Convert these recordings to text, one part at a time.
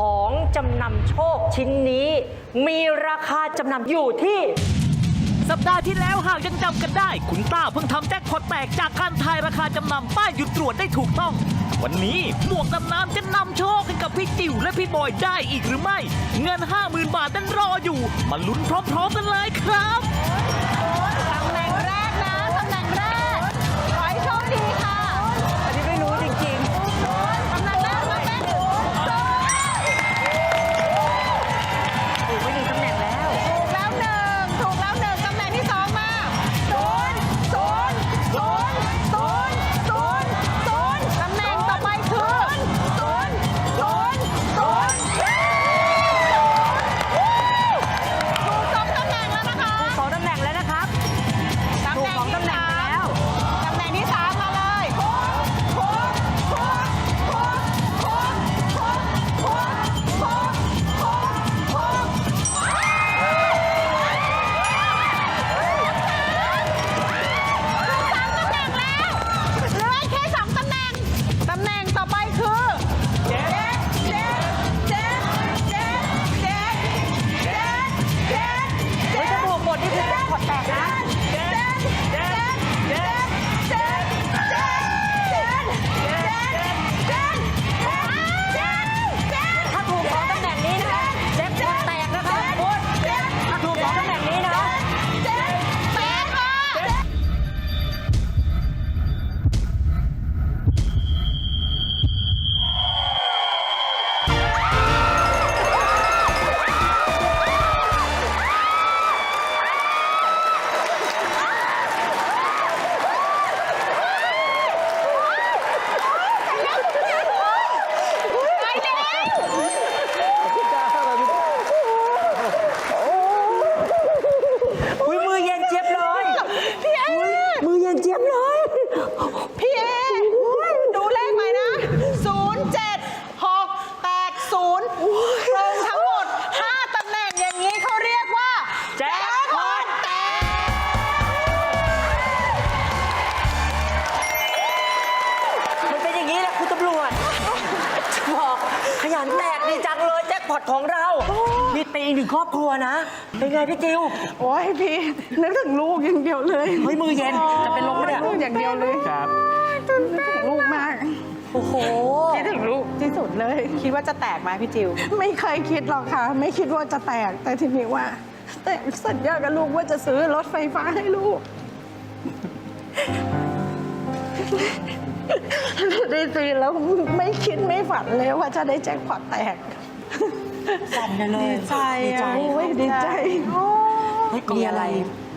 ของจำนำโชคชิ้นนี้ มีราคาจำนำอยู่ที่ สัปดาห์ที่แล้วหากยังจำกันได้ คุณต้าเพิ่งทำแจ็คพอตแตกจากการทายราคาจำนำป้ายหยุดตรวจได้ถูกต้อง วันนี้หมวกดำน้ำจะนำโชคให้กับพี่จิ๋วและพี่บอยได้อีกหรือไม่ เงิน 50,000 บาทนั้นรออยู่ มาลุ้นพร้อมๆกันเลยครับ ตำแหน่งแรกนะ ตำแหน่งแรก ขอให้โชคดีค่ะ ยันแตกดีจังเลยแจ็คพอตของเรานี่เป็นอีกหนึ่งครอบครัวนะ เป็นไงพี่จิว โอ้ยพี่นึกถึงลูกอย่างเดียวเลยเฮ้ยมือเย็นจะเป็นลมไหมเนี่ย ลูกอย่างเดียวเลยครับนึกถึงลูกมาก โอ้โห คิดถึงลูกที่สุดเลย คิดว่าจะแตกไหมพี่จิว ไม่เคยคิดหรอกค่ะ ไม่คิดว่าจะแตก แต่ทีนี้ว่า แต่สัญญากับลูกว่าจะซื้อรถไฟฟ้าให้ลูก ได้ซื้อแล้วไม่คิดไม่ฝันเลยว่าจะได้แจ็คพอตแตก สั่นเลยดีใจดีใจอะโอ้ยดีใจเฮ้ยมีอะไร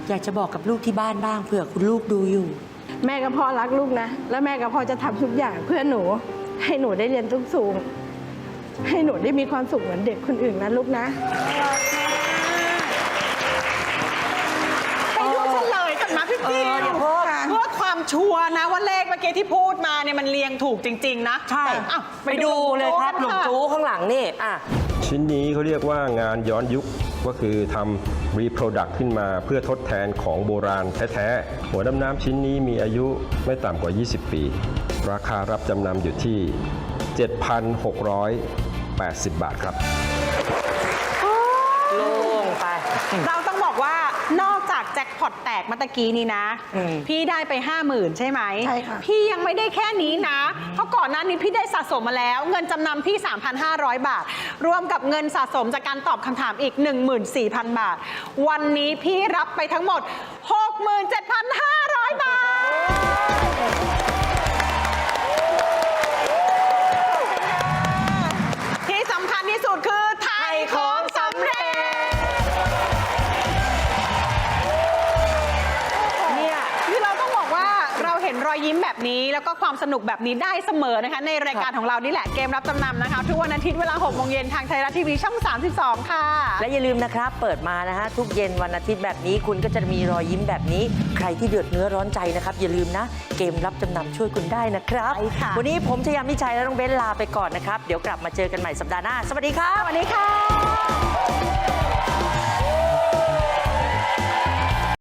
อยากจะบอกกับลูกที่บ้านบ้างเผื่อคุณลูกดูอยู่ แม่กับพ่อรักลูกนะ แล้วแม่กับพ่อจะทำทุกอย่างเพื่อหนู ให้หนูได้เรียนสูงๆให้หนูได้มีความสุขเหมือนเด็กคนอื่นนะลูกนะไปดูเฉลยกันนะพี่จิวเอออย่าเพิ่งเพื่อ ความชัวร์นะว่าเลขเมื่อกี้ที่พูดมาเนี่ยมันเรียงถูกจริง ๆ นะใช่อ้าวไปดูเลยครับหลวงจู้ข้างหลังนี่อะ ชิ้นนี้เขาเรียกว่างานย้อนยุคก็คือทำ reproduct ขึ้นมาเพื่อทดแทนของโบราณแท้ๆ หัวดำน้ำชิ้นนี้มีอายุไม่ต่ำกว่า 20 ปี ราคารับจำนำอยู่ที่ 7,680 บาทครับ โล่งไป เรา อตแตกเมื่อตะกี้นี้นะ อืมพี่ได้ไป 5 0,000 ใช่ไหมใช่ค่ะ พี่ยังไม่ได้แค่นี้นะ เพราะก่อนหน้านี้พี่ได้สะสมมาแล้ว เงินจำนำพี่ 3,500 บาท รวมกับเงินสะสมจากการตอบคำถามอีก 14,000 บาท วันนี้พี่รับไปทั้งหมด 67,500 บาท ที่สำคัญที่สุดคือ นรอยยิ้มแบบนี้แล้วก็ความสนุกแบบนี้ได้เสมอนะคะ ในรายการของเรานี่แหละเกมรับจำนำนะคะ ทุกวันอาทิตย์เวลา6โมงเย็นทางไทยรัฐทีวีช่อง 32 ค่ะ และอย่าลืมนะครับ เปิดมานะฮะทุกเย็นวันอาทิตย์แบบนี้คุณก็จะมีรอยยิ้มแบบนี้ ใครที่เดือดเนื้อร้อนใจนะครับ อย่าลืมนะ เกมรับจำนำช่วยคุณได้นะครับ ใช่ค่ะ วันนี้ผมชยามิชัยและน้องเบนลาไปก่อนนะครับ เดี๋ยวกลับมาเจอกันใหม่สัปดาห์หน้า สวัสดีครับ สวัสดีค่ะ